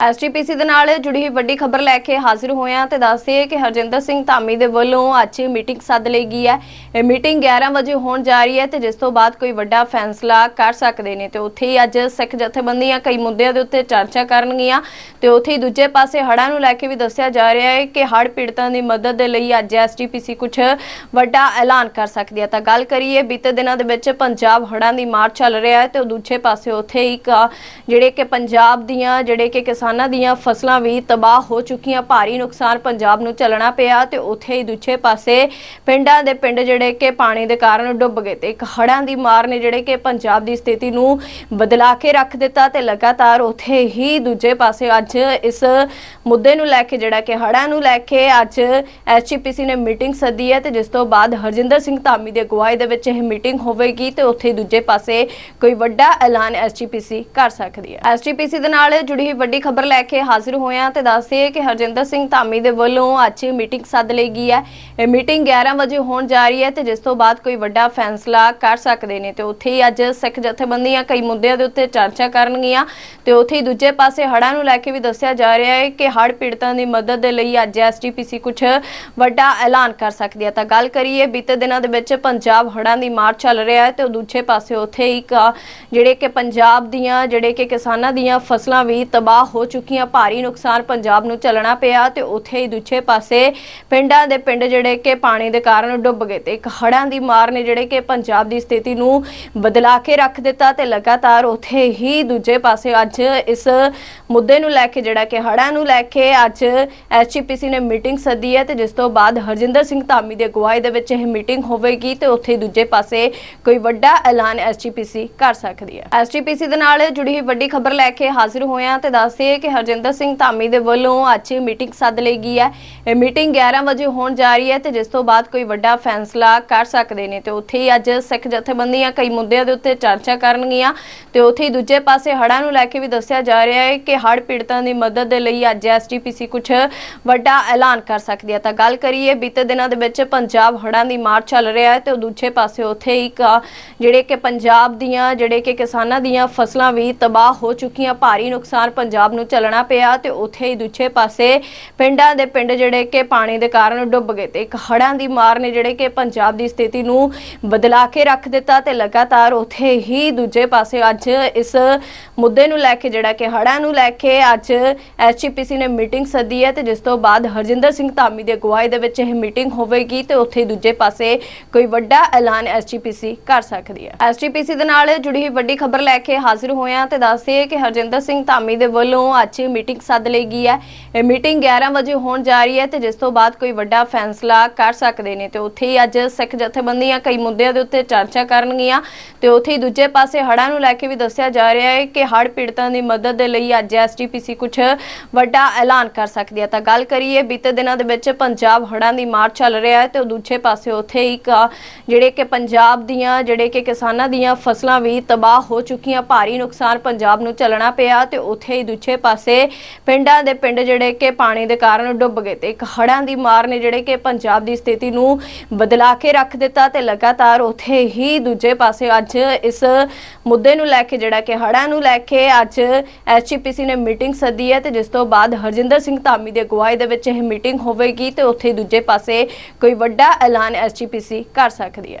SGPC ਦੇ ਨਾਲ ਜੁੜੀ ਹੋਈ ਵੱਡੀ ਖਬਰ ਲੈ ਕੇ ਹਾਜ਼ਰ ਹੋਏ ਹਾਂ ਤੇ ਦੱਸਦੇ ਕਿ ਹਰਜਿੰਦਰ ਸਿੰਘ ਧਾਮੀ ਦੇ ਵੱਲੋਂ ਅੱਜ ਮੀਟਿੰਗ ਸੱਦ ਲਈ ਗਈ ਹੈ। ਇਹ ਮੀਟਿੰਗ 11 ਵਜੇ ਹੋਣ ਜਾ ਰਹੀ ਹੈ ਤੇ ਜਿਸ ਤੋਂ ਬਾਅਦ ਕੋਈ ਵੱਡਾ ਫੈਸਲਾ ਕਰ ਸਕਦੇ ਨੇ ਤੇ ਉੱਥੇ ਹੀ ਅੱਜ ਸਿੱਖ ਜਥੇਬੰਦੀਆਂ ਕਈ ਮੁੱਦਿਆਂ ਦੇ ਉੱਤੇ ਚਰਚਾ ਕਰਨਗੀਆਂ ਤੇ ਉੱਥੇ ਹੀ ਦੂਜੇ ਪਾਸੇ ਹੜ੍ਹਾਂ ਨੂੰ ਲੈ ਕੇ ਵੀ ਦੱਸਿਆ ਜਾ ਰਿਹਾ ਹੈ ਕਿ ਹੜ੍ਹ ਪੀੜਤਾਂ ਦੀ ਮਦਦ ਦੇ ਲਈ ਅੱਜ ਐਸਜੀਪੀਸੀ ਕੁਝ ਵੱਡਾ ਐਲਾਨ ਕਰ ਸਕਦੀ ਹੈ। ਤਾਂ ਗੱਲ ਕਰੀਏ, ਬੀਤੇ ਦਿਨਾਂ ਦੇ ਵਿੱਚ ਪੰਜਾਬ ਹੜ੍ਹਾਂ ਦੀ ਮਾਰ ਚੱਲ ਰਿਹਾ ਹੈ ਤੇ ਉਹ ਦੂਜੇ ਪਾਸੇ ਉੱਥੇ ਹੀ ਇੱਕ ਜਿਹੜੇ ਕਿ ਪੰਜਾਬ ਦੀਆਂ ਜਿਹੜੇ ਕਿ ਕਿਸਾਨ ਦੀਆਂ ਫਸਲਾਂ ਵੀ ਤਬਾਹ ਹੋ ਚੁੱਕੀਆਂ। ਭਾਰੀ ਨੁਕਸਾਨ ਪੰਜਾਬ ਨੂੰ ਚੱਲਣਾ ਪਿਆ ਤੇ ਉੱਥੇ ਹੀ ਦੂਜੇ ਪਾਸੇ ਪਿੰਡਾਂ ਦੇ ਪਿੰਡ ਜਿਹੜੇ ਕਿ ਪਾਣੀ ਦੇ ਕਾਰਨ ਡੁੱਬ ਗਏ ਤੇ ਇੱਕ ਹੜ੍ਹਾਂ ਦੀ ਮਾਰ ਨੇ ਜਿਹੜੇ ਕਿ ਪੰਜਾਬ ਦੀ ਸਥਿਤੀ ਨੂੰ ਬਦਲਾ ਕੇ ਰੱਖ ਦਿੱਤਾ ਤੇ ਲਗਾਤਾਰ ਉੱਥੇ ਹੀ ਦੂਜੇ ਪਾਸੇ ਅੱਜ ਇਸ ਮੁੱਦੇ ਨੂੰ ਲੈ ਕੇ ਜਿਹੜਾ ਕਿ ਹੜ੍ਹਾਂ ਨੂੰ ਲੈ ਕੇ ਅੱਜ ਐਸਜੀਪੀਸੀ ਨੇ ਮੀਟਿੰਗ ਸੱਦੀ ਹੈ ਤੇ ਜਿਸ ਤੋਂ ਬਾਅਦ ਹਰਜਿੰਦਰ ਸਿੰਘ ਧਾਮੀ ਦੇ ਅਗਵਾਈ ਦੇ ਵਿੱਚ ਇਹ ਮੀਟਿੰਗ ਹੋਵੇਗੀ ਤੇ ਉੱਥੇ ਦੂਜੇ ਪਾਸੇ ਕੋਈ ਵੱਡਾ ਐਲਾਨ ਐਸਜੀਪੀਸੀ ਕਰ ਸਕਦੀ ਹੈ। ਐਸਜੀਪੀਸੀ ਦੇ ਨਾਲ ਜੁੜੀ ਹੋਈ ਵੱਡੀ ਖਬਰ ਲੈ ਕੇ ਹਾਜ਼ਰ ਹੋਏ ਹਾਂ ਤੇ ਦੱਸਦੇ ਕਿ ਹਰਜਿੰਦਰ ਸਿੰਘ ਧਾਮੀ ਦੇ ਵੱਲੋਂ ਅੱਜ ਮੀਟਿੰਗ ਸੱਦ ਲਈ ਗਈ ਹੈ। ਇਹ ਮੀਟਿੰਗ 11 ਵਜੇ ਹੋਣ ਜਾ ਰਹੀ ਹੈ ਤੇ ਜਿਸ ਤੋਂ ਬਾਅਦ ਕੋਈ ਵੱਡਾ ਫੈਸਲਾ ਕਰ ਸਕਦੇ ਨੇ ਤੇ ਉੱਥੇ ਹੀ ਅੱਜ ਸਿੱਖ ਜਥੇਬੰਦੀਆਂ ਕਈ ਮੁੱਦਿਆਂ ਦੇ ਉੱਤੇ ਚਰਚਾ ਕਰਨਗੀਆਂ ਤੇ ਉੱਥੇ ਹੀ ਦੂਜੇ ਪਾਸੇ ਹੜ੍ਹਾਂ ਨੂੰ ਲੈ ਕੇ ਵੀ ਦੱਸਿਆ ਜਾ ਰਿਹਾ ਹੈ ਕਿ ਹੜ੍ਹ ਪੀੜਤਾਂ ਦੀ ਮਦਦ ਦੇ ਲਈ ਅੱਜ ਐਸਟੀਪੀਸੀ ਕੁਝ ਵੱਡਾ ਐਲਾਨ ਕਰ ਸਕਦੀ ਹੈ। ਤਾਂ ਗੱਲ ਕਰੀਏ, ਬੀਤੇ ਦਿਨਾਂ ਦੇ ਵਿੱਚ ਪੰਜਾਬ ਹੜ੍ਹਾਂ ਦੀ ਮਾਰ ਚੱਲ ਰਿਹਾ ਹੈ ਤੇ ਉਹ ਦੂਜੇ ਪਾਸੇ ਉੱਥੇ ਇੱਕ ਜਿਹੜੇ ਕਿ ਪੰਜਾਬ ਦੀਆਂ, ਜਿਹੜੇ ਕਿ ਕਿਸਾਨਾਂ ਦੀਆਂ ਫਸਲਾਂ ਵੀ ਤਬਾਹ ਹੋ ਚੁੱਕੀਆਂ, ਭਾਰੀ ਨੁਕਸਾਨ ਪੰਜਾਬ ਨੂੰ ਚੱਲਣਾ ਪਿਆ ਤੇ ਉੱਥੇ ਹੀ ਦੂਜੇ ਪਾਸੇ ਪਿੰਡਾਂ ਦੇ ਪਿੰਡ ਜਿਹੜੇ ਕਿ ਪਾਣੀ ਦੇ ਕਾਰਨ ਡੁੱਬ ਗਏ ਤੇ ਇੱਕ ਹੜ੍ਹਾਂ ਦੀ ਮਾਰ ਨੇ ਜਿਹੜੇ ਕਿ ਪੰਜਾਬ ਦੀ ਸਥਿਤੀ ਨੂੰ ਬਦਲਾ ਕੇ ਰੱਖ ਦਿੱਤਾ ਤੇ ਲਗਾਤਾਰ ਉੱਥੇ ਹੀ ਦੂਜੇ ਪਾਸੇ ਅੱਜ ਇਸ ਮੁੱਦੇ ਨੂੰ ਲੈ ਕੇ ਜਿਹੜਾ ਕਿ ਹੜ੍ਹਾਂ ਨੂੰ ਲੈ ਕੇ ਅੱਜ ਐਸਜੀਪੀਸੀ ਨੇ ਮੀਟਿੰਗ ਸੱਦੀ ਹੈ ਤੇ ਜਿਸ ਤੋਂ ਬਾਅਦ ਹਰਜਿੰਦਰ ਸਿੰਘ ਧਾਮੀ ਦੇ ਅਗਵਾਈ ਦੇ ਵਿੱਚ ਇਹ ਮੀਟਿੰਗ ਹੋਵੇਗੀ ਤੇ ਉੱਥੇ ਦੂਜੇ ਪਾਸੇ ਕੋਈ ਵੱਡਾ ਐਲਾਨ ਐਸਜੀਪੀਸੀ ਕਰ ਸਕਦੀ ਹੈ। ਐਸਜੀਪੀਸੀ ਦੇ ਨਾਲ ਜੁੜੀ ਹੋਈ ਵੱਡੀ ਖਬਰ ਲੈ ਕੇ ਹਾਜ਼ਰ ਹੋਇਆ ਹਾਂ ਤੇ ਦੱਸਦੇ ਕਿ ਹਰਜਿੰਦਰ ਸਿੰਘ ਧਾਮੀ ਦੇ ਵੱਲੋਂ ਅੱਜ ਮੀਟਿੰਗ ਸੱਦ ਲਈ ਗਈ ਹੈ। ਇਹ ਮੀਟਿੰਗ 11 ਵਜੇ ਹੋਣ ਜਾ ਰਹੀ ਹੈ ਤੇ ਜਿਸ ਤੋਂ ਬਾਅਦ ਕੋਈ ਵੱਡਾ ਫੈਸਲਾ ਕਰ ਸਕਦੇ ਨੇ ਤੇ ਉੱਥੇ ਹੀ ਅੱਜ ਸਿੱਖ ਜਥੇਬੰਦੀਆਂ ਕਈ ਮੁੱਦਿਆਂ ਦੇ ਉੱਤੇ ਚਰਚਾ ਕਰਨਗੀਆਂ ਤੇ ਉੱਥੇ ਹੀ ਦੂਜੇ ਪਾਸੇ ਹੜ੍ਹਾਂ ਨੂੰ ਲੈ ਕੇ ਵੀ ਦੱਸਿਆ ਜਾ ਰਿਹਾ ਹੈ ਕਿ ਹੜ੍ਹ ਪੀੜਤਾਂ ਦੀ ਮਦਦ ਦੇ ਲਈ ਅੱਜ ਐਸਟੀਪੀਸੀ ਕੁਝ ਵੱਡਾ ਐਲਾਨ ਕਰ ਸਕਦੀ ਹੈ। ਤਾਂ ਗੱਲ ਕਰੀਏ, ਬੀਤੇ ਦਿਨਾਂ ਦੇ ਵਿੱਚ ਪੰਜਾਬ ਹੜ੍ਹਾਂ ਦੀ ਮਾਰ ਚੱਲ ਰਿਹਾ ਹੈ ਤੇ ਦੂਜੇ ਪਾਸੇ ਉੱਥੇ ਹੀ ਜਿਹੜੇ ਕਿ ਪੰਜਾਬ ਦੀਆਂ, ਜਿਹੜੇ ਕਿ ਕਿਸਾਨਾਂ ਦੀਆਂ ਫਸਲਾਂ ਵੀ ਤਬਾਹ ਹੋ ਚੁੱਕੀਆਂ। ਭਾਰੀ ਨੁਕਸਾਨ ਪੰਜਾਬ ਨੂੰ ਚੱਲਣਾ ਪਿਆ ਤੇ ਉੱਥੇ ਹੀ ਦੂਜੇ ਪਾਸੇ ਪਿੰਡਾਂ ਦੇ ਪਿੰਡ ਜਿਹੜੇ ਕਿ ਪਾਣੀ ਦੇ ਕਾਰਨ ਡੁੱਬ ਗਏ ਤੇ ਇੱਕ ਹੜ੍ਹਾਂ ਦੀ ਮਾਰ ਨੇ ਜਿਹੜੇ ਕਿ ਪੰਜਾਬ ਦੀ ਸਥਿਤੀ ਨੂੰ ਬਦਲਾ ਕੇ ਰੱਖ ਦਿੱਤਾ ਤੇ ਲਗਾਤਾਰ ਉੱਥੇ ਹੀ ਦੂਜੇ ਪਾਸੇ ਅੱਜ ਇਸ ਮੁੱਦੇ ਨੂੰ ਲੈ ਕੇ ਜਿਹੜਾ ਕਿ ਹੜ੍ਹਾਂ ਨੂੰ ਲੈ ਕੇ ਅੱਜ ਐਸਜੀਪੀਸੀ ਨੇ ਮੀਟਿੰਗ ਸੱਦੀ ਹੈ ਤੇ ਜਿਸ ਤੋਂ ਬਾਅਦ ਹਰਜਿੰਦਰ ਸਿੰਘ ਧਾਮੀ ਦੀ ਅਗਵਾਈ ਦੇ ਵਿੱਚ ਇਹ ਮੀਟਿੰਗ ਹੋਵੇਗੀ ਤੇ ਉੱਥੇ ਦੂਜੇ ਪਾਸੇ ਕੋਈ ਵੱਡਾ ਐਲਾਨ ਐਸਜੀਪੀਸੀ ਕਰ ਸਕਦੀ ਹੈ। ਐਸਜੀਪੀਸੀ ਦੇ ਨਾਲ ਜੁੜੀ ਹੋਈ ਵੱਡੀ ਖਬਰ ਲੈ ਕੇ ਹਾਜ਼ਰ ਹੋਏ ਹਾਂ ਤੇ ਦੱਸਦੇ ਕਿ ਹਰਜਿੰਦਰ ਸਿੰਘ ਧਾਮੀ ਦੇ ਵੱਲੋਂ ਅੱਜ ਮੀਟਿੰਗ ਸੱਦ ਲਈ ਗਈ ਹੈ। ਇਹ ਮੀਟਿੰਗ 11 ਵਜੇ ਹੋਣ ਜਾ ਰਹੀ ਹੈ ਤੇ ਜਿਸ ਤੋਂ ਬਾਅਦ ਕੋਈ ਵੱਡਾ ਫੈਸਲਾ ਕਰ ਸਕਦੇ ਨੇ ਤੇ ਉੱਥੇ ਹੀ ਅੱਜ ਸਿੱਖ ਜਥੇਬੰਦੀਆਂ ਕਈ ਮੁੱਦਿਆਂ ਦੇ ਉੱਤੇ ਚਰਚਾ ਕਰਨਗੀਆਂ ਤੇ ਉੱਥੇ ਹੀ ਦੂਜੇ ਪਾਸੇ ਹੜ੍ਹਾਂ ਨੂੰ ਲੈ ਕੇ ਵੀ ਦੱਸਿਆ ਜਾ ਰਿਹਾ ਹੈ ਕਿ ਹੜ੍ਹ ਪੀੜਤਾਂ ਦੀ ਮਦਦ ਦੇ ਲਈ ਅੱਜ ਐਸਟੀਪੀਸੀ ਕੁਝ ਵੱਡਾ ਐਲਾਨ ਕਰ ਸਕਦੀ ਹੈ। ਤਾਂ ਗੱਲ ਕਰੀਏ, ਬੀਤੇ ਦਿਨਾਂ ਦੇ ਵਿੱਚ ਪੰਜਾਬ ਹੜ੍ਹਾਂ ਦੀ ਮਾਰ ਚੱਲ ਰਿਹਾ ਹੈ ਤੇ ਉਹ ਦੂਜੇ ਪਾਸੇ ਉੱਥੇ ਇੱਕ, ਜਿਹੜੇ ਕਿ ਪੰਜਾਬ ਦੀਆਂ, ਜਿਹੜੇ ਕਿ ਕਿਸਾਨਾਂ ਦੀਆਂ ਫਸਲਾਂ ਵੀ ਤਬਾਹ ਹੋ ਚੁੱਕੀਆਂ। ਭਾਰੀ ਨੁਕਸਾਨ ਪੰਜਾਬ ਨੂੰ ਝੱਲਣਾ ਪਿਆ ਤੇ ਉੱਥੇ ਹੀ ਦੂਜੇ ਪਾਸੇ ਪਿੰਡਾਂ ਦੇ ਪਿੰਡ ਜਿਹੜੇ ਕਿ ਪਾਣੀ ਦੇ ਕਾਰਨ ਡੁੱਬ ਗਏ ਤੇ ਇੱਕ ਹੜ੍ਹਾਂ ਦੀ ਮਾਰ ਨੇ ਜਿਹੜੇ ਕਿ ਪੰਜਾਬ ਦੀ ਸਥਿਤੀ ਨੂੰ ਬਦਲਾ ਕੇ ਰੱਖ ਦਿੱਤਾ ਤੇ ਲਗਾਤਾਰ ਉੱਥੇ ਹੀ ਦੂਜੇ ਪਾਸੇ ਅੱਜ ਇਸ ਮੁੱਦੇ ਨੂੰ ਲੈ ਕੇ ਜਿਹੜਾ ਕਿ ਹੜ੍ਹਾਂ ਨੂੰ ਲੈ ਕੇ ਅੱਜ ਐਸਜੀਪੀਸੀ ਨੇ ਮੀਟਿੰਗ ਸੱਦੀ ਹੈ ਤੇ ਜਿਸ ਤੋਂ ਬਾਅਦ ਹਰਜਿੰਦਰ ਸਿੰਘ ਧਾਮੀ ਦੇ ਅਗਵਾਈ ਦੇ ਵਿੱਚ ਇਹ ਮੀਟਿੰਗ ਹੋਵੇਗੀ ਤੇ ਉੱਥੇ ਦੂਜੇ ਪਾਸੇ ਕੋਈ ਵੱਡਾ ਐਲਾਨ ਐਸਜੀਪੀਸੀ ਕਰ ਸਕਦੀ ਹੈ।